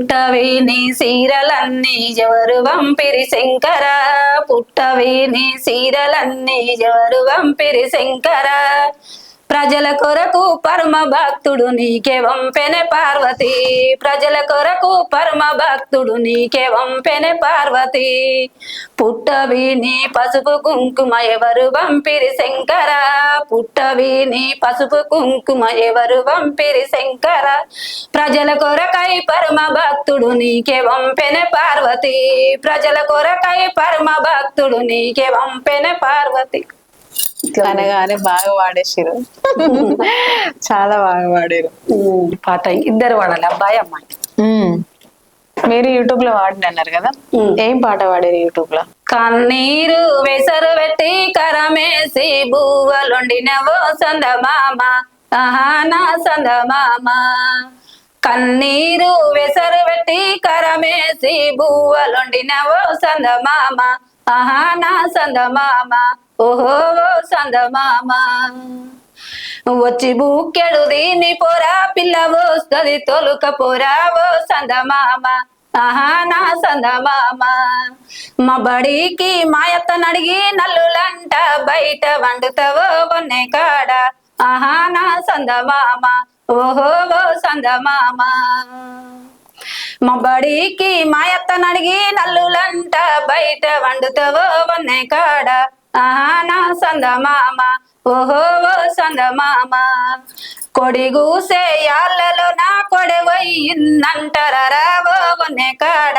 పుట్టవేని సీరలన్నీ ఎవరు వంపిరి శంకర? పుట్టవేని సీరలన్నీ ఎవరు వంపిరి శంకర? ప్రజల కొరకు పరమ భక్తుడు నీకే వంపెనే పార్వతి. ప్రజల కొరకు పరమ భక్తుడు నీకే వంపెనే పార్వతి. పుట్టవిని పసుపు కుంకుమ ఎవరు వంపిరి శంకర? పుట్టవిని పసుపు కుంకుమ ఎవరు వంపిరి శంకర? ప్రజల కొరకై పరమ భక్తుడు నీకే వంపెనే పార్వతి. ప్రజల కొరకై పరమ భక్తుడు నీకే వంపెనే పార్వతి. అనగానే బాగా వాడేసారు చాలా బాగా వాడారు. పాట ఇద్దరు వాడాలి అబ్బాయి అమ్మాయి. మీరు యూట్యూబ్లో వాడిన అన్నారు కదా. ఏం పాట వాడారు యూట్యూబ్లో? కన్నీరు వెసరు పెట్టి కరమేసి బువ్వలుండినవో సందమామ. ఆహానా సందమామ. కన్నీరు వెసరు పెట్టి కరమేసి బువ్వలుండినవో సందమామ. ఆహానా సందమామ. ఓహో సందమామ వచ్చి బుక్కెడు దీని పోరా పిల్ల వస్తుంది తొలుక పోరా ఓ సందమామ ఆహా నా సందమామ మా బడికి మాయత్తనడిగి నల్లులంట బయట వండుతావో వన్నే కాడ. ఆహా నా సందమామ ఓహో ఓ సందమామ మా బడికి మాయత్తనడిగి నల్లులంట బయట వండుతావో వన్నే కాడ. ఆహా నా సందమామ ఓహో ఓ సందమామ కొడి యాళ్ళలో నా కొడవయ్యిందంటారా ఓ కాడ.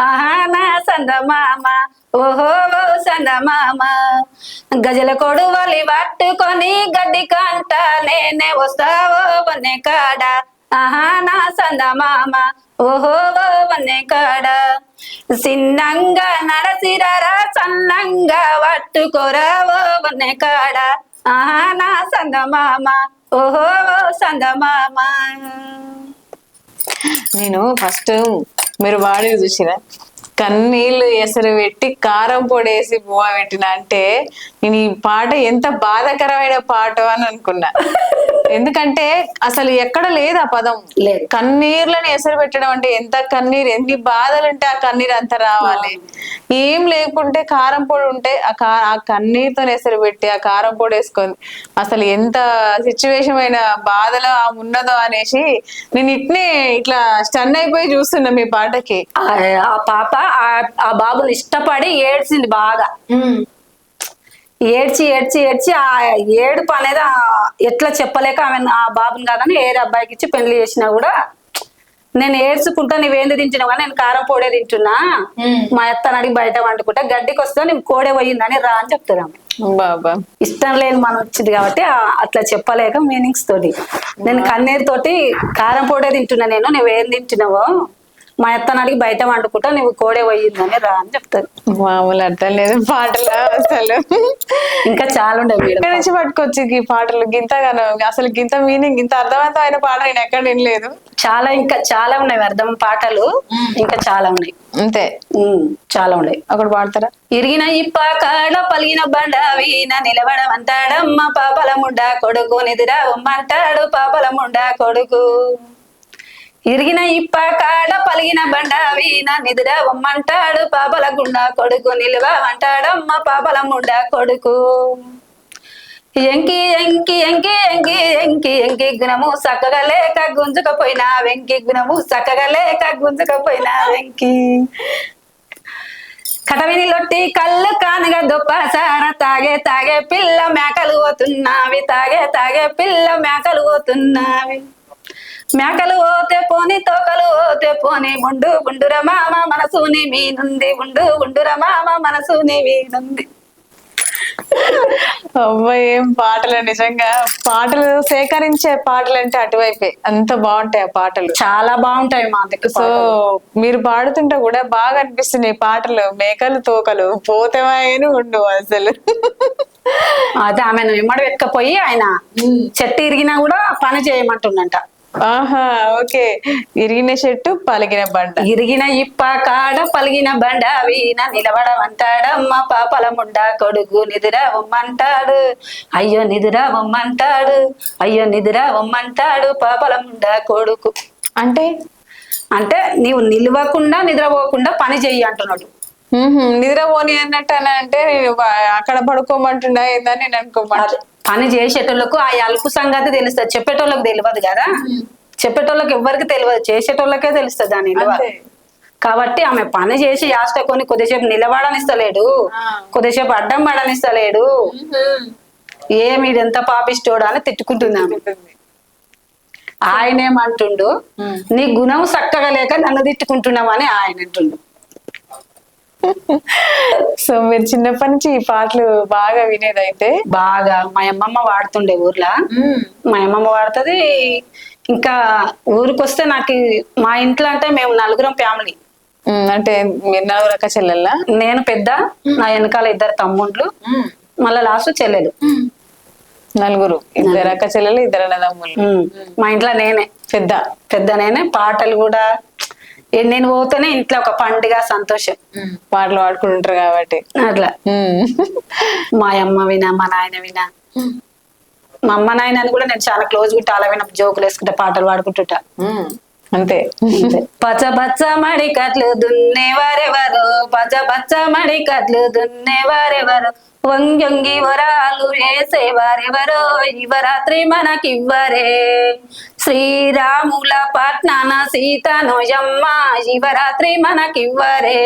ఆహా నా సందమామ ఓహో ఓ సందమామ గజల కొడువలి పట్టుకొని గడ్డి కంట నేనే వస్తావో కాడ. ఆహా నా సందమామ ఓహో ఓ కాడ. సిన్నంగా నడసిరారా సన్నంగా పట్టుకోరా ఓ వన్నే కాడ. ఆహా నా సందమామ ఓహో ఓ సందమామ నేను ఫస్ట్ మీరు వాడేది చూసిన కన్నీళ్ళు ఎసరు పెట్టి కారం పొడి వేసి పువ్వ పెట్టిన అంటే నేను ఈ పాట ఎంత బాధాకరమైన పాట అని అనుకున్నా. ఎందుకంటే అసలు ఎక్కడ లేదు ఆ పదం. లేదు. కన్నీర్లను ఎసరు పెట్టడం అంటే ఎంత కన్నీరు ఎన్ని బాధలు ఉంటే ఆ కన్నీరు అంత రావాలి. ఏం లేకుంటే కారం పొడి ఉంటే ఆ కా ఆ కన్నీరుతో ఎసరు పెట్టి ఆ కారం పొడి వేసుకొని అసలు ఎంత సిచ్యువేషన్ అయిన బాధలో ఆ ఉన్నదో అనేసి నేను ఇట్నే ఇట్లా స్టన్ అయిపోయి చూస్తున్నా మీ పాటకి. ఆ ఆ పాప ఆ- ఆ బాబుని ఇష్టపడి ఏడ్చింది బాగా. ఏడ్చి ఏడ్చి ఏడ్చి ఆ ఏడుపు అనేది ఎట్లా చెప్పలేక ఆమె ఆ బాబుని కాదని ఏరే అబ్బాయికి ఇచ్చి పెళ్ళి చేసినా కూడా నేను ఏడ్చుకుంటా నువ్వేంది తింటున్నావు కానీ నేను కారం పొడే తింటున్నా? మా అత్తని అడిగి బయట వండుకుంటా గడ్డికి వస్తా నేను కోడే పోయిందని రా అని చెప్తారు బాబా. ఇష్టం లేని మనం వచ్చింది కాబట్టి అట్లా చెప్పలేక మీనింగ్స్ తోటి. నేను కన్నీరు తోటి కారం పొడే తింటున్నా నేను నువ్వేం తింటున్నావో? మా అత్తని అడిగి బయట వండుకుంటా నువ్వు కోడే పోయిందని రా అని చెప్తారు. మామూలు అర్థం లేదు పాటలు అసలు. ఇంకా చాలా ఉండవు మేడం ఎక్కడి నుంచి పట్టుకొచ్చి ఈ పాటలు? గింతగాను అసలు గింత మీనింగ్ ఇంత అర్థవంతమైన పాట నేను ఎక్కడ వినలేదు. చాలా ఇంకా చాలా ఉన్నాయి అర్థం పాటలు. ఇంకా చాలా ఉన్నాయి. అంతే. చాలా ఉన్నాయి. ఒకటి పాడతారా? ఇరిగిన ఇప్ప కాడ పలిగిన బండ వీణ నిలబడమంటాడమ్మ పాపల ముండ కొడుకు నిదిరా ఉమ్మంటాడు పాపల ముండ కొడుకు. ఇరిగిన ఇప్ప కాడ పలిగిన బండ వీణ నిద్ర ఉమ్మంటాడు పాపల గుండ కొడుకు నిలవమంటాడమ్మ పాపల ముండ కొడుకు. ఎంకి ఎంకి ఎంకి ఎంకి ఎంకి ఎంకి గుణము చక్కగా లేక గుంజకపోయినా వెంకి గుణము చక్కగా లేక గుంజకపోయినా వెంకి. కటవిని లొట్టి కళ్ళు కానగా దుప్ప సార తాగే తాగే పిల్ల మేకలు పోతున్నావి తాగే తాగే పిల్ల మేకలు పోతున్నావి మేకలు పోతే పోని తోకలు పోతే పోని ఉండు ఉండుర మామ మనసుని మీనుంది ఉండు ఉండుర మామ మనసుని మీనుంది. అబ్బాయి ఏం పాటలు నిజంగా. పాటలు సేకరించే పాటలు అంటే అటువైపే. అంత బాగుంటాయి ఆ పాటలు. చాలా బాగుంటాయి మా దగ్గర సో మీరు పాడుతుంటే కూడా బాగా అనిపిస్తున్నాయి పాటలు. మేకలు తోకలు పోతేమాయని ఉండు అసలు. అదే ఆమెను వెమ్మడి వెతకపోయి ఆయన చెట్టు ఇరిగినా కూడా పని చేయమంటుండంట. ఆహా ఓకే. ఇరిగిన చెట్టు పలిగిన బండ. ఇరిగిన ఇప్ప కాడ పలిగిన బండ వీణ నిలబడమంటాడమ్మ పాపల ముండ కొడుకు నిదురా ఉమ్మంటాడు అయ్యో నిదురా ఉమ్మంటాడు అయ్యో నిదురా ఉమ్మంటాడు పాపల ముండ కొడుకు. అంటే? అంటే నీవు నిలవకుండా నిద్రపోకుండా పని చెయ్యి అంటున్నాడు. నిద్రపోని అన్నట్టు అని అంటే అక్కడ పడుకోమంటుండా ఏందని నేను అనుకోమంట. పని చేసేటోళ్ళకు ఆ అలుపు సంగతి తెలుస్తుంది. చెప్పేటోళ్ళకి తెలియదు కదా? చెప్పేటోళ్ళకి ఎవ్వరికి తెలియదు. చేసేటోళ్ళకే తెలుస్తుంది దాని. కాబట్టి ఆమె పని చేసి యాస్ట కొని కొద్దిసేపు నిలబడనిస్తలేడు. కొద్దిసేపు అడ్డం పడనిస్తలేడు. ఏమి ఎంత పాపిస్తోడు అని తిట్టుకుంటుంది ఆమె. ఆయన ఏమంటుండు ఉమ్. నీ గుణం చక్కగా లేక నన్ను తిట్టుకుంటున్నామని ఆయన అంటుండు. సో మీరు చిన్నప్పటి నుంచి ఈ పాటలు బాగా వినేదైతే బాగా. మా అమ్మమ్మ వాడుతుండే ఊర్లో. మా అమ్మమ్మ వాడుతుంది. ఇంకా ఊరికి వస్తే నాకు మా ఇంట్లో అంటే మేము నలుగురం ఫ్యామిలీ. అంటే మీరు నలుగురు అక్క చెల్లెల్లా నేను పెద్ద నా వెనకాల ఇద్దరు తమ్ముండ్లు మళ్ళా లాస్ట్ చెల్లెలు. నలుగురు. ఇద్దరు అక్క చెల్లెలు ఇద్దరు ఉమ్. మా ఇంట్లో నేనే. పెద్ద. పెద్ద నేనే. పాటలు కూడా నేను పోతేనే ఇంట్లో ఒక పండుగ సంతోషం. పాటలు పాడుకుంటుంటారు కాబట్టి. అట్లా. మా అమ్మ వినా మా నాయన వినా. మా అమ్మ నాయనని కూడా నేను చాలా క్లోజ్గా అలా విన జోకులు వేసుకుంటా పాటలు పాడుకుంటుంటా. అంతే పచ్చ పచ్చ మడికట్లు దున్నేవారెవరు పచ్చ పచ్చ మడికట్లు దున్నేవారెవరు వంగి వరాలు వేసేవారెవరో యువరాత్రి మనకివ్వరే. శ్రీరాముల పట్నాన సీతనోయమ్మ శివరాత్రి మనకివ్వరే.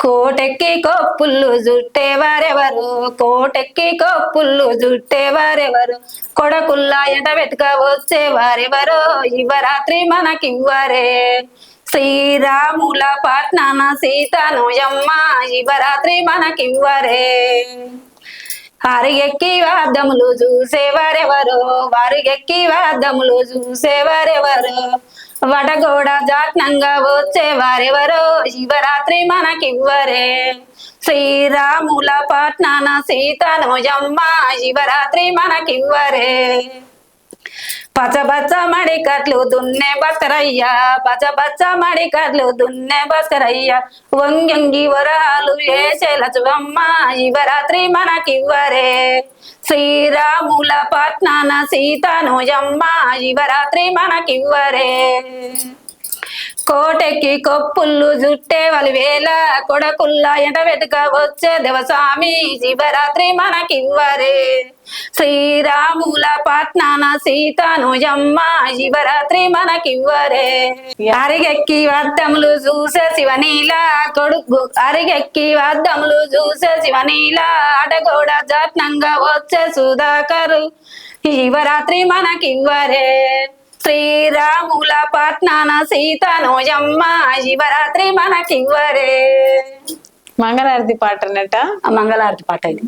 కోటెక్కి కొప్పుళ్ళు జుట్టేవారెవరు కోటెక్కి కొప్పుళ్ళు జుట్టేవారెవరు కొడకుల్లా ఎట వెతుక వచ్చేవారెవరు ఇవరాత్రి మనకివ్వరే. శ్రీరాముల పట్నాన సీతనోయమ్మ ఇవరాత్రి మనకివ్వరే. ఎక్కి వాద్దములు చూసేవారెవరు వారిగెక్కి వాద్దములు చూసేవారెవరు వడగోడ జాట్నంగా వచ్చేవారెవరో? శివరాత్రి మనకివ్వరే. శ్రీరాముల పట్నాన సీతను సీతనోయమ్మ శివరాత్రి మనకివ్వరే. పచ్చ పచ్చ మడి దున్నే బస్కరయ్యా పచ్చ పచ్చ మడి దున్నే బస్కరయ్యా వంగి వరాలు వేసేలచువమ్మ ఇవరాత్రి మనకివ్వరే. శ్రీరాముల పట్నాన సీతనోయమ్మ ఇవరాత్రి మనకివ్వరే. కోటెక్కి కొప్పుళ్ళు జుట్టే వేల కొడకుల్లా ఎంట వెతుక వచ్చే దేవస్వామి శివరాత్రి మనకివ్వరే. శ్రీరాముల పట్నాన సీతనుజమ్మ శివరాత్రి మనకివ్వరే. అరిగెక్కి వర్ధములు చూసే శివనీల కొడుకు అరిగెక్కి వర్ధములు చూసే శివనీల అడగోడ జట్నంగా వచ్చే సుధాకరు శివరాత్రి మనకివ్వరే. శ్రీరాముల పట్నాన సీతనోయమ్మ శివరాత్రి మనకివ్వరే. మంగళారతి పాట అన్నట్ట? ఆ మంగళారతి పాట ఇది.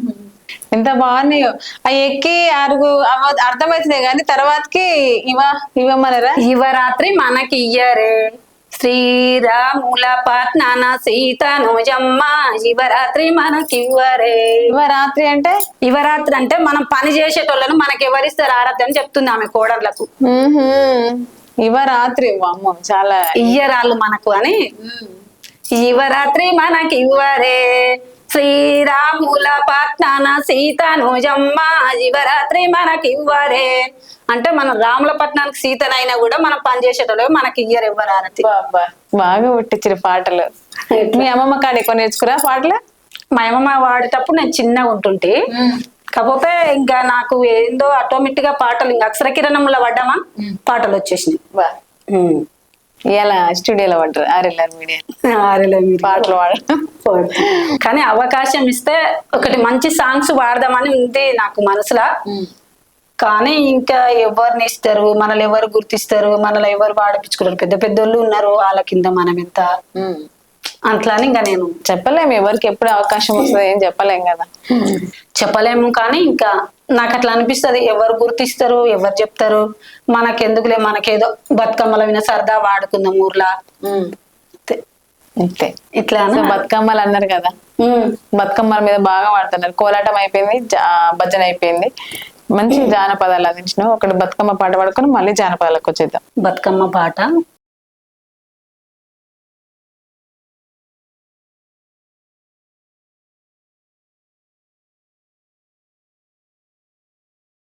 ఎంత బాగున్నాయో. ఆ ఎక్కి అరుగు అవ- అర్థమవుతుంది కానీ తర్వాతకి ఇవ ఇవ్వమనరా? శివరాత్రి మనకియ్యరే. శ్రీరాముల పట్నాన సీతనోజమ్మ శివరాత్రి మనకివ్వరే. ఇవ రాత్రి అంటే? శివరాత్రి అంటే మనం పని చేసేటోళ్ళను మనకి ఎవరిస్తారు ఆరాధ్య అని చెప్తుంది ఆమె కోడర్లకు మ్మ్హ్మ్. ఇవ రాత్రి అమ్మో చాలా ఇయ్యరాళ్ళు మనకు అని. శివరాత్రి మనకివ్వరే. శ్రీరాముల పట్నాన సీతనోజమ్మ శివరాత్రి మనకివ్వరే. అంటే మనం రాముల పట్నానికి సీతనైనా కూడా మనం పని చేసేటోళ్ళు మనకి ఇయ్యరు బాబా బాగా పుట్టించిన పాటలు. మీ అమ్మమ్మ కాడ ఎక్కువ నేర్చుకురా పాటలు? మా అమ్మమ్మ వాడేటప్పుడు నేను చిన్నగా ఉంటుంటే కాకపోతే ఇంకా నాకు ఏందో ఆటోమేటిక్గా పాటలు ఇంకా అక్షర కిరణంలో పడ్డామా? పాటలు వచ్చేసినాయి. ఇలా స్టూడియోలో పడ్డారు ఆర్ఎల్ఆర్ మీడియా పాటలు పాడడం. పాడు. కానీ అవకాశం ఇస్తే ఒకటి మంచి సాంగ్స్ పాడదామని ఉంది నాకు మనసులో. కానీ ఇంకా ఎవరిని ఇస్తారు? మనల్ని ఎవరు గుర్తిస్తారు? మనల్ని ఎవరు పాడిపించుకుంటారు పెద్ద పెద్దోళ్ళు ఉన్నారు. వాళ్ళ కింద మనం ఎంత అట్లా అని ఇంకా నేను చెప్పలేము. ఎవరికి ఎప్పుడు అవకాశం వస్తుంది ఏం చెప్పలేం కదా. చెప్పలేము కానీ ఇంకా నాకు అట్లా అనిపిస్తది. ఎవరు గుర్తిస్తారు? ఎవరు చెప్తారు? మనకెందుకులే? మనకేదో బతుకమ్మల విన సరదా వాడుకుందాం ఊర్లా. అంతే. ఇట్లా బతుకమ్మలు అన్నారు కదా. బతుకమ్మల మీద బాగా వాడుతున్నారు. కోలాటం అయిపోయింది. భజన అయిపోయింది. మంచి జానపదాలు అందించినావు. ఒకటి బతుకమ్మ పాట పాడుకొని మళ్ళీ జానపదాలకు వచ్చేద్దాం. బతుకమ్మ పాట